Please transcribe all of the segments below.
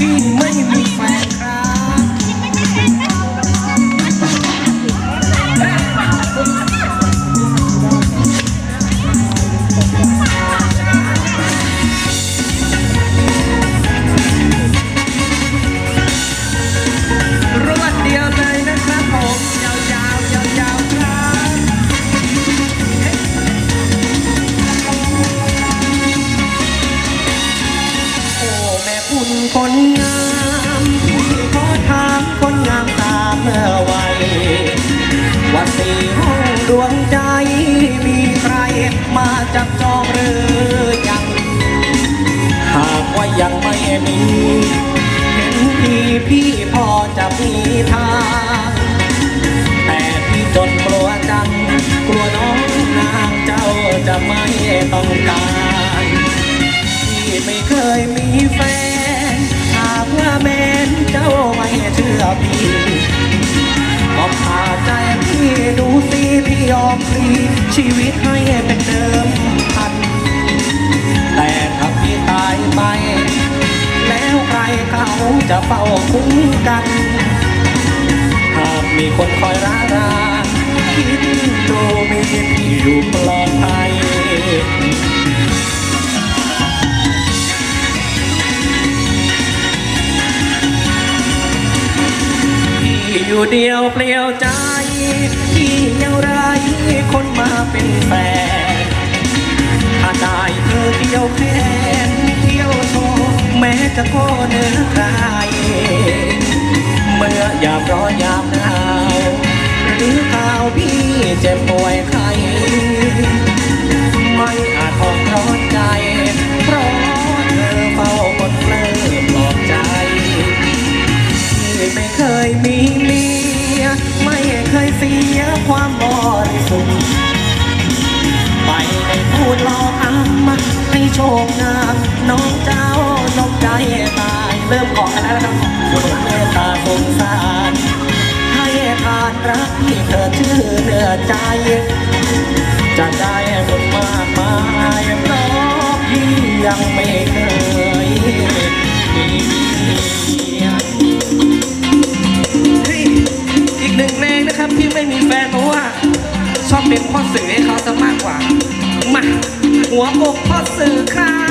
พี่ไม่มีแมีใครมาจับจองหรือยังหากว่ายังไม่มีเห็นพี่พี่พอจะมีทาง แต่พี่จนกลัวจัง กลัวน้องนางเจ้าจะไม่ต้องการพี่ไม่เคยมีแฟน หากว่าแม้นเจ้าไม่เชื่อพี่ พี่ยอมพลีชีวิตให้เป็นเดิมพัน แต่ถ้าพี่ตายไป แล้วใครเขาจะเฝ้าคุ้มกัน หากมีคนคอยร้ารานคิดดูมีพี่อยู่ปลอดภัย อยู่เดียวเปลี่ยวใจพี่ยังไรคนมาเป็นแฟนถ้าได้เธอเดียวแค่นเที่ยวโชแม้จะโคเนื้อใครเมื่อยามร้อนยามหนาวหรือข่าวพี่เจ็บป่วยใคร เริ่มกาะกันแล้วนะครับคุณเมตตาสงสารให้ทานรักที่เธอชื่อเนื้อใจ จะได้บุญมากมายเพราะพี่ยังไม่เคยมีอีกหนึ่งเพลงนะครับที่ไม่มีแฟนเพราะว่าชอบเป็นพ่อสื่อให้เขาซะมากกว่า มาหัวอกพ่อสื่อครั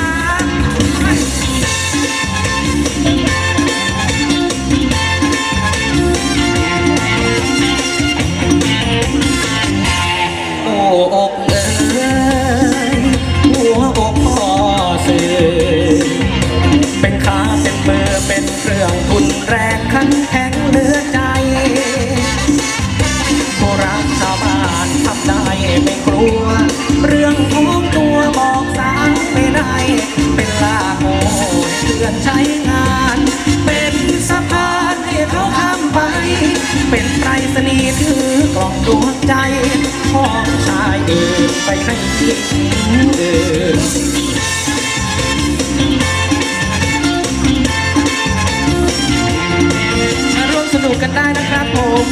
อื่นไปให้หญิงอื่นมาร่วมสนุกกันได้นะครับผม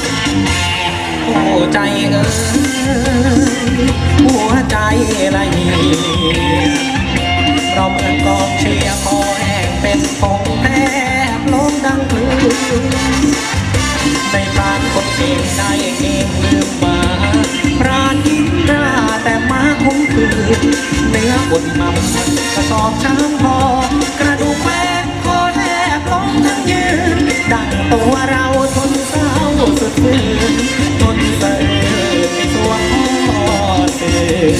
โอ้ใจเอ้ยหัวใจละเอียดเราเหมือนกองเชียร์คอแห้งเป็นผงแทบล้มดังพลืนในพรานคนเก่งได้เอง เนื้อบดมันกระสอบช้ำพอกระดูกแม่คอแทบล้มทั้งยืน ดังตัวเราทนเศร้าสุดฝืนทนเสื่อในตัวพ่อเสื่อ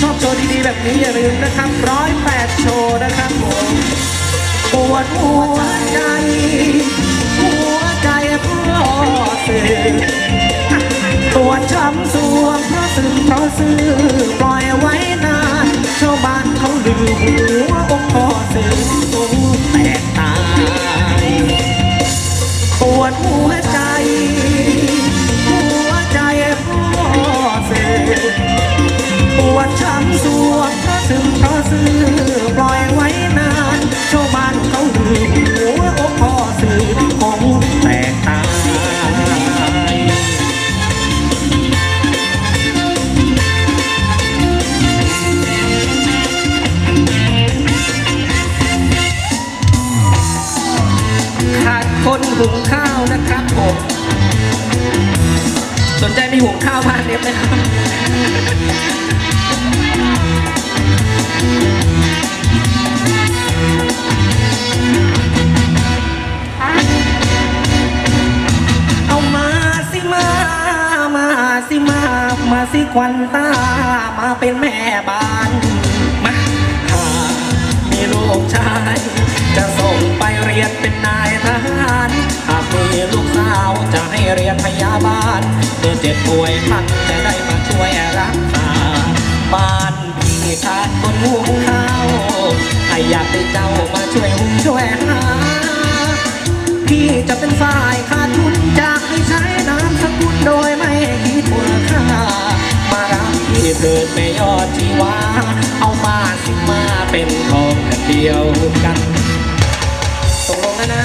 ชอบโชว์ดีๆแบบนี้อย่าลืมนะครับร้อยแปดโชว์นะครับผมปวดหัวใจ หัวใจพ่อเสื่อ วดช้ำสวงเพราะซึมเพราะซื่อปล่อยไว้ สนใจมีหุงข้าวบ้านเล็บไหมครับเอามาสิมา มาสิมา มาสิควันตา มาเป็นแม่บ้าน มาหามีลูกชาย จะส่งไปเรียนเป็นนายทหาร ลูกสาวจะให้เรียนพยาบาลเมื่อเจ็บป่วยพันจะได้มาช่วยรักษาบ้านพี่ขาดคนหุงข้าวให้อยากได้เจ้ามาช่วยหุงช่วยหาพี่จะเป็นฝ่ายขาดทุนจากให้ใช้น้ำสกุลโดยไม่คิดมูลค่ามารับพี่เถิดไม่ยอดชีวาเอามาสิมาเป็นของกันเดียวกันตกลงแล้วนะ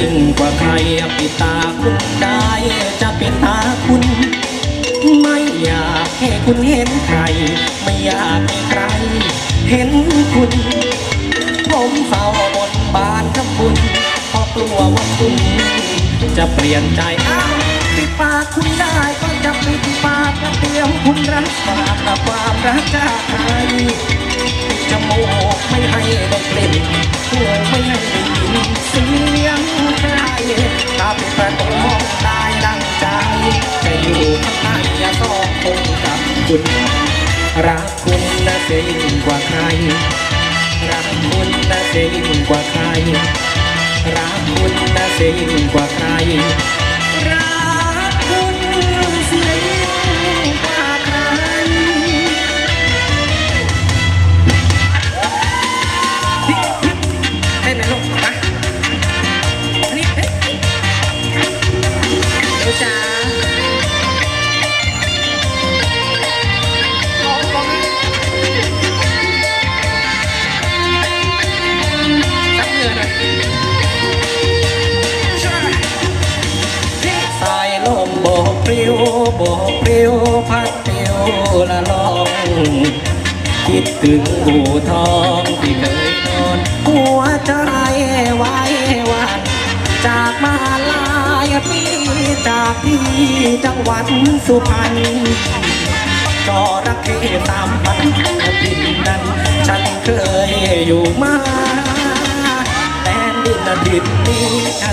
ยิ่งกว่าใครปิดตาคุณได้จะปิดตาคุณ ไม่อยากให้คุณเห็นใคร ไม่อยากให้ใคร เห็นคุณ ผมเฝ้าบนบานกับคุณเพราะกลัวว่าคุณ จะเปลี่ยนใจอ้าปิดปากคุณได้ก็จะปิดปากกระเตรียมคุณรับปากกับความรักจากใครจมูกไม่ให้ ยยิ่งกว่าใคร รักคุณนะเสียยิ่งกว่าใคร รักคุณนะเสียยิ่งกว่าใคร ละลองคิดถึงบูทองที่เคยนอนหัวใจไว้วันจากมาลายปีจากที่จังหวัดสุพรรณจอระเข้ตามพันดินนั้น ฉันเคยอยู่มาแต่ดินดินนี้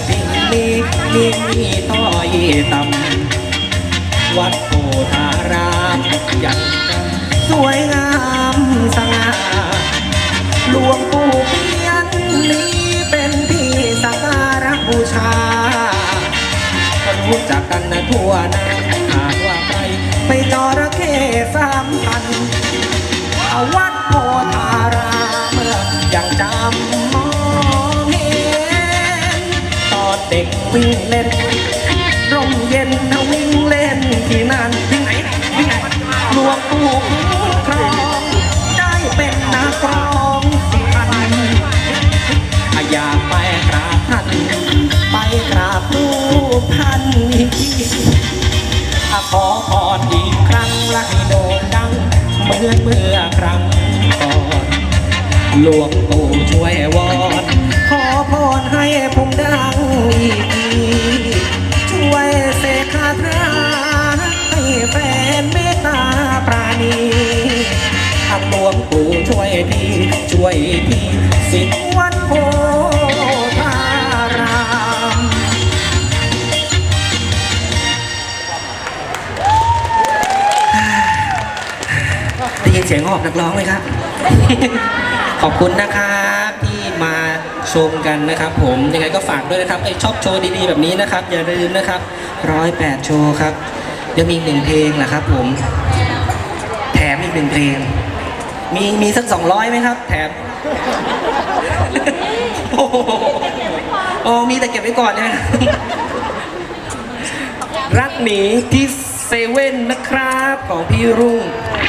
ดินนี้มีต้อยต่ำ วัดโพธารามยังสวยงามสง่าหลวงปู่เพียนนี้เป็นที่สักการะบูชารู้จักกันทั่วหนา ถูกคุ้มครอง ได้เป็นนักร้องสุพรรณอยากไปกราบท่านไปกราบรูปท่านอีกทีอะขอพรอีกครั้งและให้โด่งดังเหมือนเมื่อครั้งก่อนหลวงปู่ช่วยวอนขอพรให้ผมดังอีก ช่วยทีช่วยทีสิวัดโพธารามได้ยินเสียงหอบนักร้องไหมครับ ขอบคุณนะครับที่มาชมกันนะครับ ผมยังไงก็ฝากด้วยนะครับไอชอบโชว์ดีๆแบบนี้นะครับ อย่าลืมนะครับร้อยแปดโชว์ครับยังมีอีกหนึ่งเพลงนะครับผมแถมอีกหนึ่งเพลง มีมีสักสองร้อยไหมครับ แถม โอ้โหอ๋อมีแต่เก็บไว้ก่อนนะรักหนีที่เซเว่นนะครับ ของพี่รุ่ง